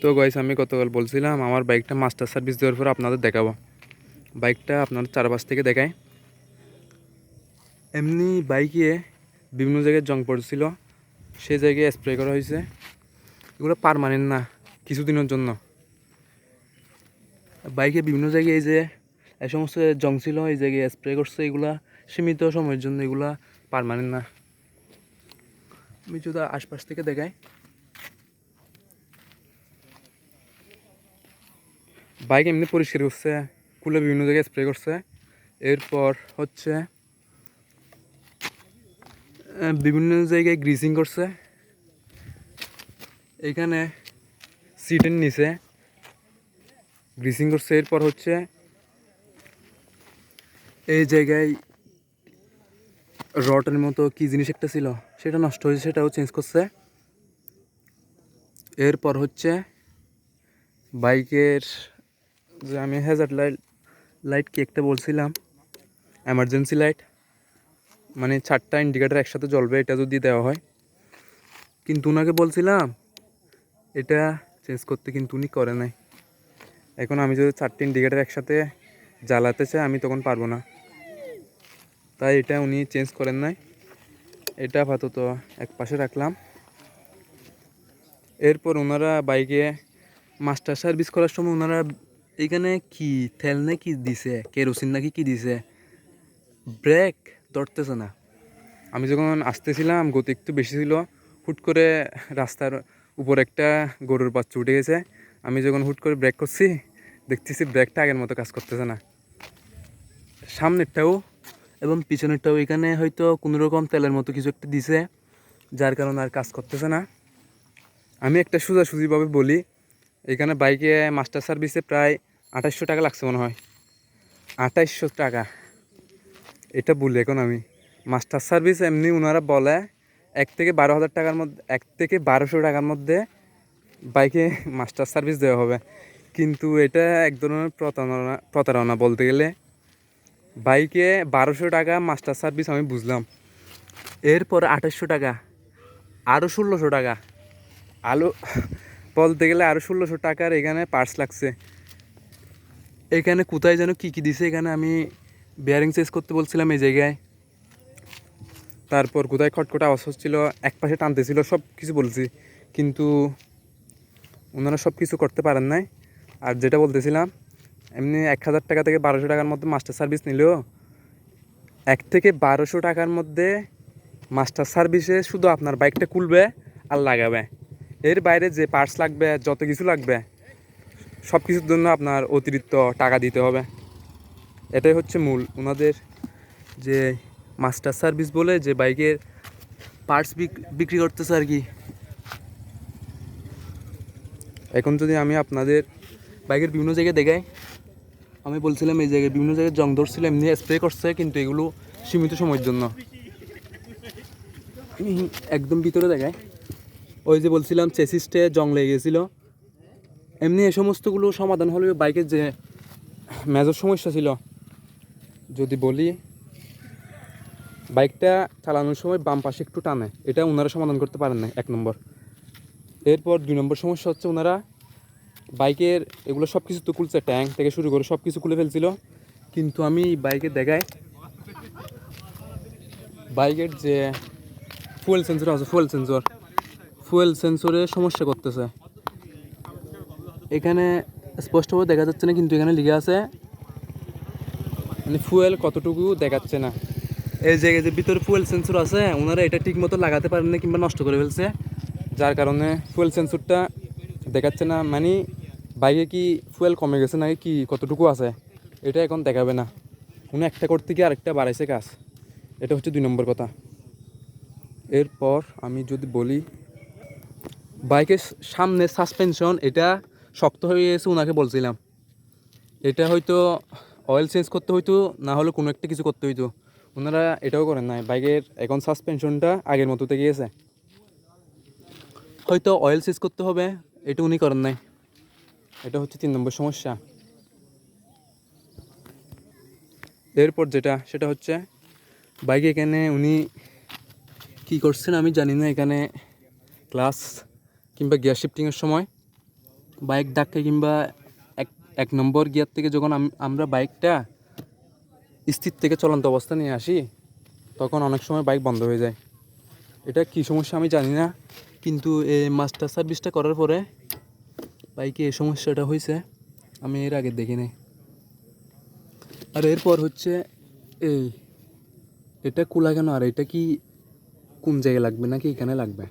তো গাইস আমি গতকাল বলছিলাম, আমার বাইকটা মাস্টার সার্ভিস দেওয়ার পর আপনাদের দেখাবো। বাইকটা আপনাদের চারপাশ থেকে দেখায়। এমনি বাইকে বিভিন্ন জায়গায় জং পড়ছিল সেই জায়গায় স্প্রে করা হয়েছে। এগুলো পারমানেন্ট না, কিছুদিনের জন্য। বাইকে বিভিন্ন জায়গায় এই যে, এই সমস্ত জং ছিল, এই জায়গায় স্প্রে করছে, এগুলা সীমিত সময়ের জন্য এগুলা পারমানেন্ট না। আমি যদি আশপাশ থেকে দেখাই। বাইক এমনি পরিষ্কার করছে, কুলে বিভিন্ন জায়গায় স্প্রে করছে। এরপর হচ্ছে বিভিন্ন জায়গায় গ্রিসিং করছে। এখানে সিটের নিচে গ্রিসিং করছে। এরপর হচ্ছে, এই জায়গায় রটের মতো কি জিনিস একটা ছিল, সেটা নষ্ট হয়েছে, সেটাও চেঞ্জ করছে। এরপর হচ্ছে, বাইকের যে আমি হ্যাজার্ড লাইট লাইট কি একটা বলছিলাম? এমার্জেন্সি লাইট মানে চারটা ইন্ডিকেটার একসাথে জ্বলবে, এটা যদি দেওয়া হয়। কিন্তু ওনাকে বলছিলাম, এটা চেঞ্জ করতে কিন্তু উনি করে নাই। এখন আমি যদি চারটে ইন্ডিকেটার একসাথে জ্বালাতে চাই, আমি তখন পারব না। তাই এটা উনি চেঞ্জ করেন নাই। এটা আপাতত এক পাশে রাখলাম। এরপর ওনারা বাইকে মাস্টার সার্ভিস করার সময় ওনারা এখানে কি তেল না কি দিছে? কেরোসিন নাকি কি দিছে? ব্রেক, ধরতেছে না। আমি যখন আসতেছিলাম, গতি একটু বেশি ছিল, হুট করে রাস্তার উপর একটা গরুর বাচ্চা উঠে গেছে। আমি যখন হুট করে ব্রেক করছি, দেখতেছি ব্রেকটা আগের মতো কাজ করতেছে না। সামনেরটাও এবং পিছনেরটাও এখানে হয়তো কোনো রকম তেলের মতো কিছু একটা দিছে, যার কারণে আর কাজ করতেছে না। আমি একটা সোজাসুজিভাবে বলি এখানে বাইকে মাস্টার সার্ভিসে প্রায় আঠাশশো টাকা লাগছে মনে হয়। আঠাইশশো টাকা। এটা বলি এখন আমি। মাস্টার সার্ভিস এমনি ওনারা বলে এক থেকে বারো হাজার টাকার মধ্যে, এক থেকে বারোশো টাকার মধ্যে বাইকে মাস্টার সার্ভিস দেওয়া হবে। কিন্তু এটা এক ধরনের প্রতারণা প্রতারণা বলতে গেলে। বাইকে বারোশো টাকা মাস্টার সার্ভিস আমি বুঝলাম। এরপর আঠাশশো টাকা আরও ষোলোশো টাকা। আলো বলতে গেলে আরও ষোলোশো টাকার এখানে পার্স লাগছে। এখানে কোথায় যেন কী কী দিছে এখানে আমি বেয়ারিং চেঞ্জ করতে বলছিলাম এই জায়গায়। তারপর কোথায় খটখটা আওয়াজ হচ্ছিল এক পাশে টানতেছিল সব কিছু বলছি। কিন্তু ওনারা সব কিছু করতে পারেন নাই। আর যেটা বলতেছিলাম, এমনি এক হাজার টাকা থেকে বারোশো টাকার মধ্যে মাস্টার সার্ভিস নিলেও এক থেকে বারোশো টাকার মধ্যে মাস্টার সার্ভিসে শুধু আপনার বাইকটা খুলবে আর লাগাবে। এর বাইরে যে পার্টস লাগবে, যত কিছু লাগবে সব কিছুর জন্য আপনার অতিরিক্ত টাকা দিতে হবে। এটাই হচ্ছে মূল। ওনাদের যে মাস্টার সার্ভিস বলে যে বাইকের পার্টস বিক্রি করতেছে আর কি। এখন যদি আমি আপনাদের বাইকের বিভিন্ন জায়গায় দেখাই, আমি বলছিলাম এই জায়গায় বিভিন্ন জায়গায় জং ধরছিল এমনি স্প্রে করছে, কিন্তু এগুলো সীমিত সময়ের জন্য। একদম ভিতরে দেখাই। ওই যে বলছিলাম, চেসিস্টে জং লেগে গেছিল। এমনি এই সমস্তগুলো সমাধান হলে বাইকের যে মেজর সমস্যা ছিল, যদি বলি, বাইকটা চালানোর সময় বাম পাশে একটু টানে। এটা ওনারা সমাধান করতে পারেন না এক নম্বর। এরপর দুই নম্বর সমস্যা হচ্ছে ওনারা বাইকের এগুলো সব কিছু তো খুলছে, ট্যাঙ্ক থেকে শুরু করে সব কিছু খুলে ফেলছিল। কিন্তু আমি বাইকে দেখাই, বাইকের যে ফুয়েল সেন্সর আছে ফুয়েল সেন্সর ফুয়েল সেন্সরে সমস্যা করতেছে। এখানে স্পষ্টভাবে দেখা যাচ্ছে না, কিন্তু এখানে লিখে আছে মানে ফুয়েল কতটুকু দেখাচ্ছে না। এই জায়গায় যে ভিতরে ফুয়েল সেন্সর আছে, ওনারা এটা ঠিক মতো লাগাতে পারেন না কিংবা নষ্ট করে ফেলছে, যার কারণে ফুয়েল সেন্সরটা দেখাচ্ছে না। মানে বাইকে কি ফুয়েল কমে গেছে নাকি কি, কতটুকু আছে, এটা এখন দেখাবে না। উনি একটা করতে গিয়ে আরেকটা বাড়াইছে কাজ, এটা হচ্ছে দুই নম্বর কথা। এরপর আমি যদি বলি বাইকের সামনে সাসপেনশন এটা শক্ত হয়ে গেছে ওনাকে বলছিলাম। এটা হয়তো অয়েল চেঞ্জ করতে হইতো, না হলে কোনো একটা কিছু করতে হইতো। ওনারা এটাও করেন নাই। বাইকের এখন সাসপেনশনটা আগের মতো থেকে গেছে। হয়তো অয়েল চেঞ্জ করতে হবে, এটা উনি করেন নাই। এটা হচ্ছে তিন নম্বর সমস্যা। এরপর যেটা, সেটা হচ্ছে বাইকে এখানে উনি কি করছেন আমি জানি না, এখানে ক্লাস কিংবা গিয়ার শিফটিংয়ের সময় বাইক ধাক্কা কিংবা এক এক নম্বর গিয়ার থেকে যখন আমরা বাইকটা স্থির থেকে চলন্ত অবস্থা নিয়ে আসি, তখন অনেক সময় বাইক বন্ধ হয়ে যায়। এটা কী সমস্যা আমি জানি না, কিন্তু এই মাস্টার সার্ভিসটা করার পরে বাইকে এই সমস্যাটা হয়েছে, আমি এর আগে দেখি দেখিনি। আর এরপর হচ্ছে এই, এটা খোলা কেন, আর এটা কি কোন জায়গায় লাগবে, নাকি এখানে লাগবে?